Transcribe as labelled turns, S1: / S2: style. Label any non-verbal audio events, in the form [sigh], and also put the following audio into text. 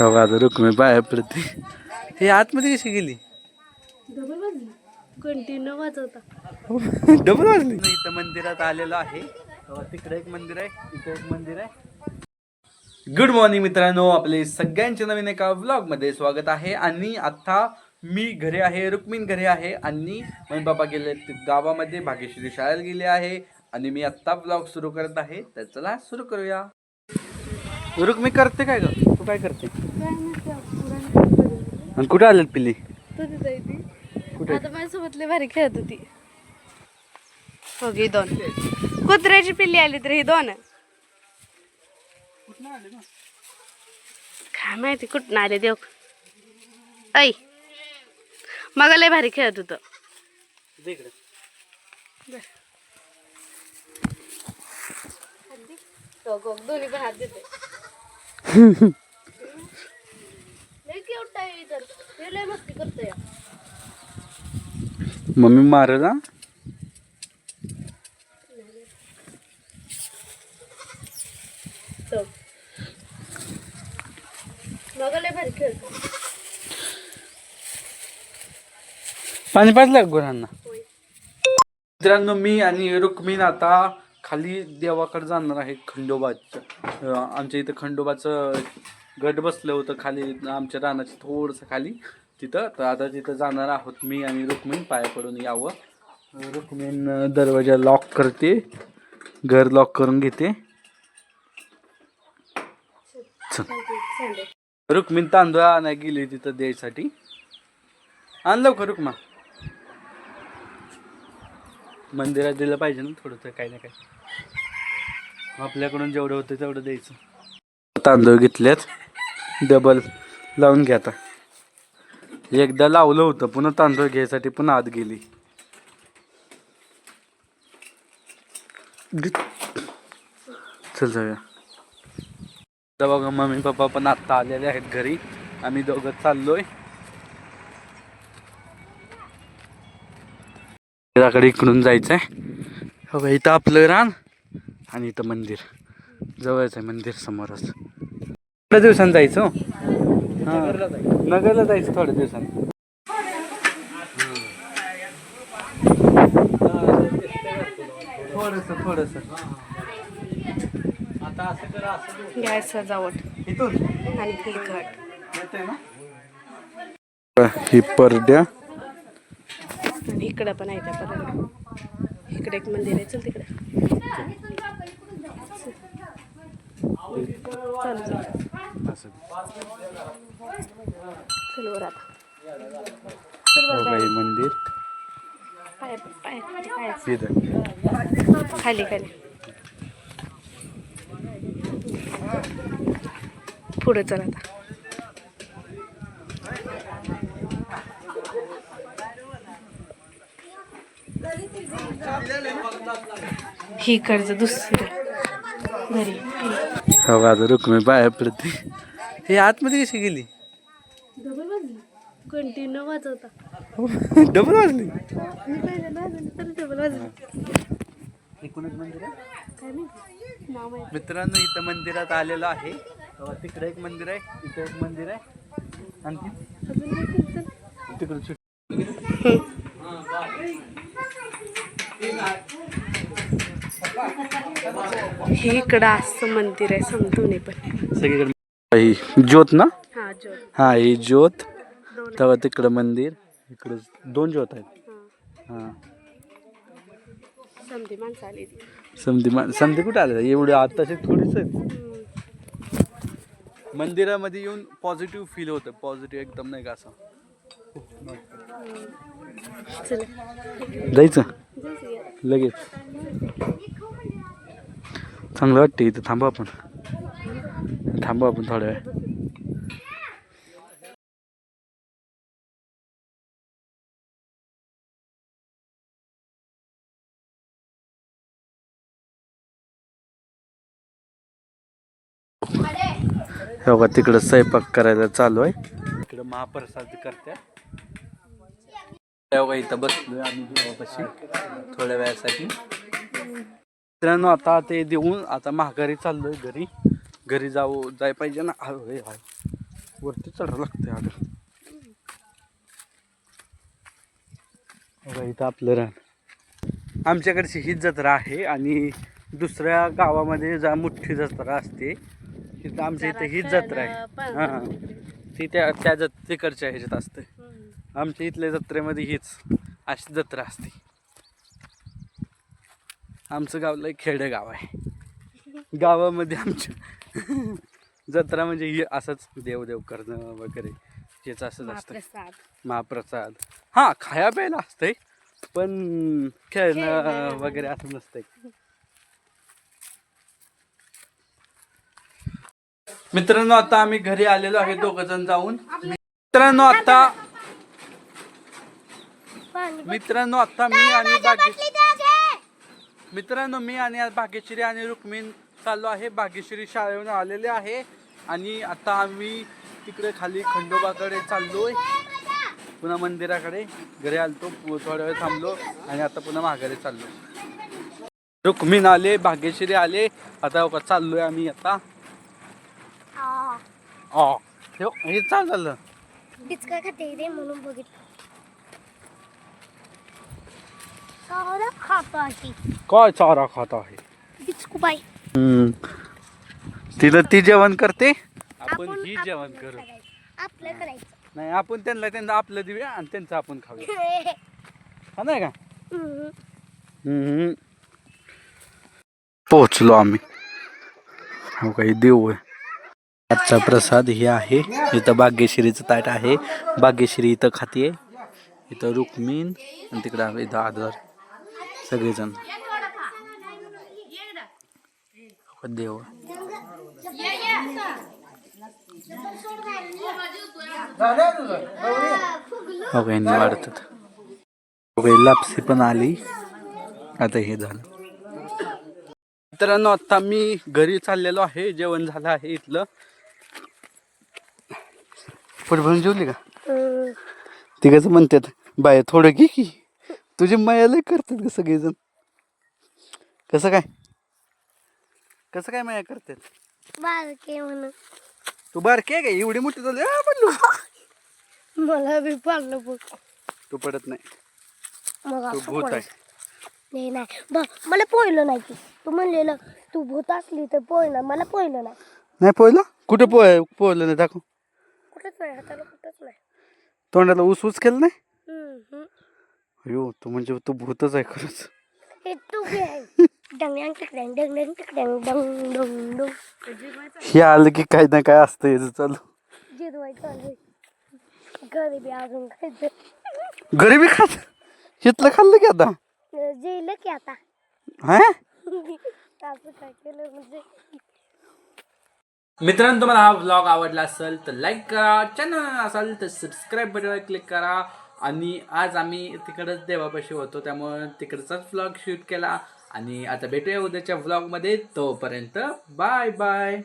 S1: हो आता रुक्मी पाया पडते. हे आतमध्ये कशी गेली?
S2: डबल वाजली. कंटिन्यू वाजवता.
S1: डबल वाजली? इथं मंदिरात आलेलो आहे. तिकडे एक मंदिर आहे इथं एक मंदिर आहे. गुड मॉर्निंग मित्रांनो आपले सगळ्यांचे नवीन एका व्लॉगमध्ये स्वागत आहे. आणि आता मी घरी आहे रुक्मिण घरी आहे. आणि मम्मी बाबा गेले गावामध्ये भाग्यश्री शाळेला गेले आहे. आणि मी आत्ता ब्लॉग सुरू करत आहे. तर चला सुरू करूया. रुक्मी करते काय ग? तू काय करते? आणि कुठे आलेत पिल्ली?
S2: तो? तिथं
S1: कुठे?
S2: आता माझ्यासोबत लय भारी खेळत होती. हो गे दोन. कुत्र्याची पिल्ली आली तर ही दोन. काय माहिती कुठं आले देव. ऐ मग लय भारी खेळत होतं. दोन्ही पण हात देते [laughs] लय cute आहे तर. हे लय मस्ती करतोय.
S1: मम्मी मारल हा
S2: तो मग लय भारी खेळतो
S1: पाणी पाजलं का गुरांना? मित्रांनो मी आणि रुक्मिण आता खाली देवाकडे जाणार आहे खंडोबाच्या अं, आमच्या इथं खंडोबाचं गट बसलं होतं खाली आमच्या रानाची थोडंसं खाली तिथं. तर आता तिथं जाणार आहोत मी आणि रुक्मिण पाया पडून यावं. रुक्मिण दरवाजा लॉक करते. घर लॉक करून घेते. रुक्मिण तांदूळ आणाय गेली तिथं द्यायसाठी. आण लवकर रुक्मा. मंदिरात दिलं पाहिजे ना थोडंसं काही ना काही. आपल्याकडून जेवढं होतं तेवढं द्यायचं. तांदूळ घेतल्यात डबल लावून घ्या आता. एकदा लावलं होतं पुन्हा तांदूळ घ्यायसाठी पुन्हा आत गेली. चल जाऊया. बघा मम्मी पप्पा पण आत्ता आलेले आहेत घरी. आम्ही दोघं चाललोय. मंदिराकडे इकडून जायचंय. हो इथं आपलं रान आणि इथं मंदिर. जवळच आहे मंदिर समोरच. थोड्या दिवसांनी जायचं हो? हा. नगरला जायचं थोड्या दिवसांनी. थोडस थोडस. आता असं करा असं
S2: गॅस सजावट.
S1: इथून?
S2: आणि ही
S1: येतंय ना? ही परड्या.
S2: आणि इकडं पण आहे त्या परत इकडे एक मंदिर आहे. चल तिकडे. चल. चल.
S1: असं हे मंदिर.
S2: खाली खाली. पुढे चल आता. ही कर्ज दुसरं. घरी.
S1: हो आता रुक्मी पाया पडते. हे आतमध्ये कशी गेली?
S2: डबल वाजली. कंटिन्यू वाजवता. [laughs]
S1: डबल वाजली?
S2: मी पहिल्यांदा वाजवली तर डबल वाजली.
S1: एकूणच मंदिर आहे?
S2: काय माहिती? नाव माहिती.
S1: मित्रांनो इथं मंदिरात आलेलो आहे. तिकडे एक मंदिर आहे इथं एक मंदिर आहे. आणखी?
S2: अजून माहिती चल
S1: तिकडे छोट-
S2: हे इकडं असं मंदिर आहे समजून पण.
S1: सगळीकडे ही ज्योत ना?
S2: हा
S1: हा ही ज्योत. तेव्हा तिकडं मंदिर इकडं दोन ज्योत आहेत.
S2: हा. समधी माणसं आली
S1: समधी मा- समधी कुठे आले? एवढे आताचे थोडीच आहेत.
S2: हम्म.
S1: मंदिरामध्ये येऊन पॉझिटिव्ह फील होतं. पॉझिटिव्ह एकदम नाही का असं?
S2: चल.
S1: जायचं. लगेच. चांगलं वाटतं इथं. थांबू आपण. थांबू आपण थोड्या वेळ हो तिकडं स्वयंपाक करायला चालू आहे. तिकडं महाप्रसाद करते तेव्हा इथं बसलोय आम्ही देवापाशी थोड्या वेळासाठी. मित्रांनो आता ते देऊन आता माघारी चाललोय घरी. घरी जाऊ जाय पाहिजे ना? होय होय वरती चढावं लागतं अगं बघा इथं आपलं रान. आमच्याकडची हीच जत्रा आहे आणि दुसऱ्या गावामध्ये जा मोठी जत्रा असते. तिथं आमच्या इथं हीच जत्रा आहे. हां ती त्या त्या जत तिकडच्या ह्याच्यात असते. आमच्या इथल्या जत्रेमध्ये हीच अशी जत्रा असते. आमचं गाव लय खेडे गाव आहे. [laughs] गावामध्ये आमच्या जत्रा म्हणजे ही असंच देवदेव करणं वगैरे हेच असंच असतं
S2: महाप्रसाद.
S1: हां खाया प्यायला असतंय पण खेळणं. वगैरे. असं नसतंय. मित्रांनो आता आम्ही घरी आलेलो आहे दोघ जण जाऊन. मित्रांनो आता मित्रांनो आता मी आणि मित्रांनो मी आणि भाग्यश्री आणि रुक्मिण चाललो आहे. भाग्यश्री शाळेहून आलेले आहे. आणि आता आम्ही तिकडे खाली खंडोबाकडे चाललोय. पुन्हा मंदिराकडे. घरी आलतो. पु- थोडा वेळ थांबलो. आणि आता पुन्हा माघारी चाललो. रुक्मिण आले भाग्यश्री आले. आता चाललोय आम्ही आता. हे हे
S3: खाते रे म्हणून बघितलं.
S1: चारा खात आहे.
S3: डिचकू बाई
S1: तिला ती जेवण करते? आपण ही जेवण करू.
S3: आपलं करायचं.
S1: नाही आपण त्यांना त्यांना आपलं देऊया आणि त्यांचं आपण खाऊया. हा नाही का?
S3: हम्म.
S1: हम्म. पोहोचलो आम्ही. हो काही देऊ आहे आजचा प्रसाद हे आहे. इथं भाग्यश्रीचं ताट आहे. भाग्यश्री इथं खाते इथं रुक्मिण आणि तिकडं आहे इथं आदर. सगळेजण. देव. हो काही वाढतात. हो लापसी पण आली. आता हे झालं. मित्रांनो आता मी घरी चाललेलो आहे. जेवण झालं आहे इथलं. पोट भरून जेवली का?
S3: हम्म.
S1: तिघच म्हणतात बाय थोडं घे की. तुझी माया लय करतात का सगळेजण. कसं काय? कसं काय माया करतात?
S3: बारके म्हणून.
S1: तू बारकी आहे का? एवढी मोठी झाली? आ, पडलो.
S3: मला बी पाडलं बघ.
S1: तू पडत नाही.
S3: मग
S1: तू
S3: असं
S1: भूत आहे.
S3: पडायचं. नाही नाही. बघ मला पोयलं नाही तू. म्हणलेलं तू भूत असली तर पोयलं मला पोयलं नाही.
S1: नाही पोहलं कुठे पोह पोहलं नाही? दाखव.
S3: कुठंच नाही हाताला कुठंच नाही.
S1: तोंडाला ऊस ऊस केलं नाही?
S3: हम्म, हम्म.
S1: अयो तू म्हणजे तू भूतच आहे खरंच.
S3: हे तू [laughs] आहे डंग डंग टिकडंग डंग डंग टिकडंग डंग डंग डंग
S1: हे आलं की काही ना काय असतं याचं चालू
S3: जिरवायचं आलं घरी बी अजून खायचं
S1: घरी बी खात हिथलं खाल्लं की आता
S3: जेलं की आता
S1: हा
S3: म्हणजे
S1: मित्रांनो तुम्हाला हा व्लॉग आवडला असेल तर लाईक करा चॅनल असाल तर सबस्क्राईब बटनवर क्लिक करा. आणि आज आम्ही तिकडंच देवापाशी होतो त्यामुळे तिकडचाच व्लॉग शूट केला. आणि आता भेटूया उद्याच्या व्लॉगमध्ये तोपर्यंत बाय बाय.